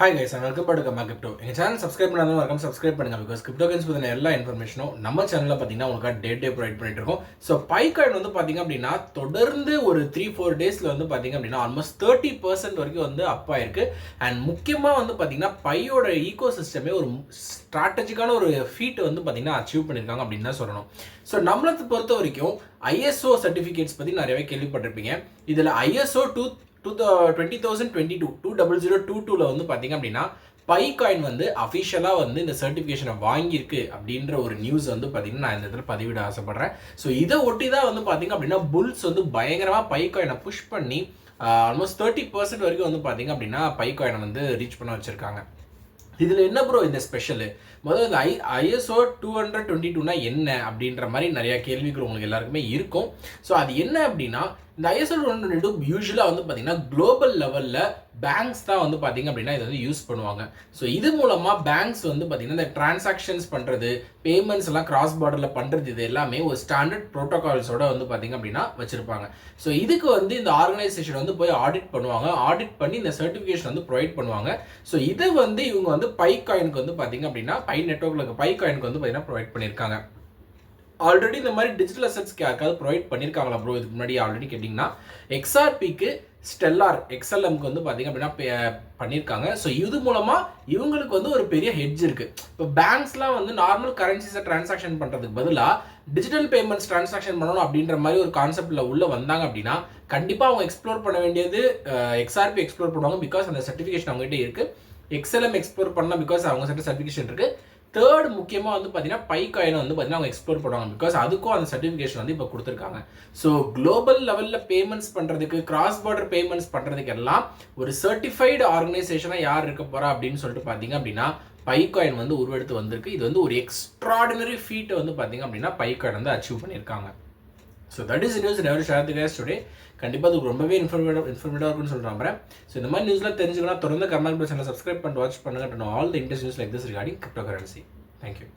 Hi guys welcome back கம்மா crypto. எங்கள் channel subscribe பண்ணாலும் வரைக்கும் சப்ஸ்கிரைப் பண்ணுங்க பிகாஸ் கிரிப்டோ கன்ஸ் பற்றின எல்லா இன்ஃபர்மேஷனும் நம்ம சேனலில் பார்த்தீங்கன்னா உங்களுக்கு டே டே ப்ரொவைட் பண்ணிட்டு இருக்கோம். ஸோ பைக்காயின் வந்து பார்த்தீங்க அப்படின்னா தொடர்ந்து ஒரு த்ரீ ஃபோர் டேஸில் வந்து பார்த்தீங்க அப்படின்னா ஆல்மோஸ்ட் தேர்ட்டி பர்சன்ட் வரைக்கும் வந்து அப் ஆயிருக்கு. அண்ட் முக்கியமாக வந்து பார்த்தீங்கன்னா பையோட ஈகோ சிஸ்டமே ஒரு ஸ்ட்ராட்டஜிக்கான ஒரு ஃபீட்டை வந்து பார்த்தீங்கன்னா அச்சீவ் பண்ணியிருக்காங்க அப்படின்னு தான் சொல்லணும். ஸோ நம்மளை பொறுத்த வரைக்கும் ஐஎஸ்ஓ சர்டிஃபிகேட்ஸ் பற்றி நிறையவே கேள்விப்பட்டிருப்பீங்க. இதில் ISO two two twenty thousand twenty two two double zero two டூவில் வந்து பார்த்தீங்க அப்படின்னா பை காயின் வந்து அஃபிஷியலாக வந்து இந்த சர்டிஃபிகேஷனை வாங்கியிருக்கு அப்படின்ற ஒரு நியூஸ் வந்து பார்த்தீங்கன்னா நான் இந்த இடத்துல பதிவிட ஆசைப்பட்றேன். ஸோ இதை ஒட்டி தான் வந்து பார்த்தீங்க அப்படின்னா புல்ஸ் வந்து பயங்கரமாக பை காயினை புஷ் பண்ணி ஆல்மோஸ்ட் தேர்ட்டி பர்சன்ட் வரைக்கும் வந்து பார்த்தீங்க அப்படின்னா பை காயினை வந்து ரீச் பண்ண வச்சுருக்காங்க. இதில் என்ன ப்ரோ இந்த ஸ்பெஷலு முதல்ல இந்த I ISO two hundred twenty டூனா என்ன அப்படின்ற மாதிரி நிறையா கேள்விகள் உங்களுக்கு எல்லாருக்குமே இருக்கும். ஸோ அது என்ன அப்படின்னா இந்த ஐஎஸ்எல் ஒன் ரெண்டும் யூஸ்வலாக வந்து பார்த்தீங்கன்னா குளோபல் லெவலில் பேங்க்ஸ் தான் வந்து பார்த்தீங்க அப்படின்னா இதை வந்து யூஸ் பண்ணுவாங்க. ஸோ இது மூலமாக பேங்க்ஸ் வந்து பார்த்தீங்கன்னா இந்த டிரான்சாக்ஷன்ஸ் பண்ணுறது பேமெண்ட்ஸ் எல்லாம் கிராஸ் பார்டரில் பண்ணுறது இது எல்லாமே ஒரு ஸ்டாண்டர்ட் ப்ரோட்டோகால்ஸோட வந்து பார்த்தீங்க அப்படின்னா வச்சுருப்பாங்க. ஸோ இதுக்கு வந்து இந்த ஆர்கனைசேஷன் வந்து போய் ஆடிட் பண்ணுவாங்க. ஆடிட் பண்ணி இந்த சர்டிஃபிகேஷன் வந்து ப்ரொவைட் பண்ணுவாங்க. ஸோ இதை வந்து இவங்க வந்து பை காயினுக்கு வந்து பார்த்தீங்க அப்படின்னா பை நெட்ஒர்க்கில் பை காயினுக்கு வந்து பார்த்தீங்கன்னா ப்ரொவைட் பண்ணியிருக்காங்க ஆல்ரெடி இந்த மாதிரி டிஜிட்டல் அசட்ஸ்க்கு யாருக்காவது ப்ரொவைட் பண்ணியிருக்காங்களா ப்ரோ இதுக்கு முன்னாடி ஆல்ரெடி கேட்டிங்கன்னா எக்ஸ்ஆர்பிக்கு ஸ்டெல்லார் எக்ஸ்எல்எம்க்கு வந்து பார்த்தீங்க அப்படின்னா பண்ணியிருக்காங்க ஸோ இது மூலமாக இவங்களுக்கு வந்து ஒரு பெரிய ஹெட்ஜ் இருக்குது இப்போ பேங்க்ஸ்லாம் வந்து நார்மல் கரன்சிஸை டிரான்சாக்ஷன் பண்ணுறதுக்கு பதிலாக டிஜிட்டல் பேமெண்ட்ஸ் டிரான்சாக்ஷன் பண்ணணும் அப்படின்ற மாதிரி ஒரு கான்செப்டில் உள்ளே வந்தாங்க அப்படின்னா கண்டிப்பாக அவங்க எக்ஸ்ப்ளோர் பண்ண வேண்டியது எக்ஸ்ஆர்பி எக்ஸ்ப்ளோர் பண்ணுவாங்க பிகாஸ் அந்த சர்டிஃபிகேஷன் அவங்ககிட்ட இருக்குது எக்ஸ்எல்எம் எக்ஸ்ப்ளோர் பண்ணலாம் பிகாஸ் அவங்க சட்ட சர்டிஃபிகேஷன் இருக்குது தேர்ட் முக்கியமாக வந்து பார்த்தீங்கன்னா பை காயினை வந்து பார்த்தீங்கன்னா அவங்க எக்ஸ்ப்ளோர் பண்ணுவாங்க. பிகாஸ் அதுக்கும் அந்த சர்டிஃபிகேஷன் வந்து இப்போ கொடுத்துருக்காங்க. ஸோ குளோபல் லெவலில் பேமெண்ட்ஸ் பண்ணுறதுக்கு கிராஸ் பார்டர் பேமெண்ட்ஸ் பண்ணுறதுக்கு எல்லாம் ஒரு சர்டிஃபைடு ஆர்கனைசேஷனாக யார் இருக்க போகிறா அப்படின்னு சொல்லிட்டு பார்த்தீங்க அப்படின்னா பை காயின் வந்து உருவெடுத்து வந்திருக்கு. இது வந்து ஒரு எக்ஸ்ட்ராடினரி ஃபீட்டை வந்து பார்த்தீங்க அப்படின்னா பை காயின் வந்து அச்சீவ் பண்ணியிருக்காங்க. So that is news never share the case today கண்டிப்பாக அது ரொம்பவே இன்ஃபர்மேட்டிவ் இன்ஃபர்மேட்டிவாக இருக்குன்னு சொல்கிறேன் ஸோ இந்த மாதிரி நியூஸ்லாம் தெரிஞ்சுக்கலாம் தொடர்ந்து கமெண்ட் சேனல் சப்ஸ்கிரைப் பண்ணிட்டு வாட்ச் பண்ணுங்க. All the interest news like this regarding cryptocurrency thank you